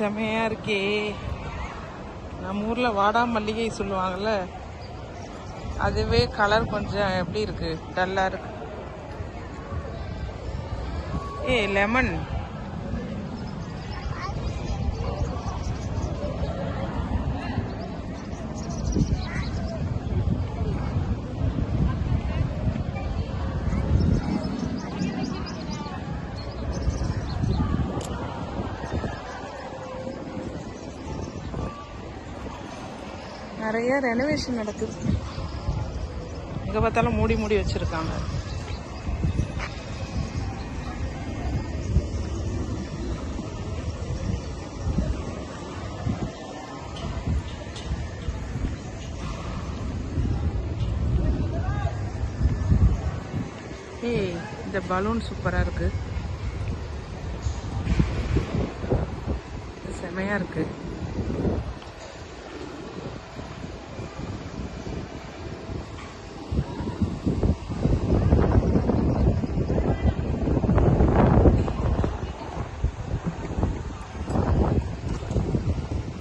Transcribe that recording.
செமையாக இருக்கே. நம்ம ஊரில் வாடா மல்லிகை சொல்லுவாங்கள்ல அதுவே கலர் கொஞ்சம் எப்படி இருக்குது டல்லாக இருக்கு. ஏ லெமன் நிறைய ரெனோவேஷன் நடக்குது. எங்க பார்த்தாலும் மூடி மூடி வச்சிருக்காங்க. ஏய் இந்த பலூன் சூப்பரா இருக்கு. செமையா இருக்கு.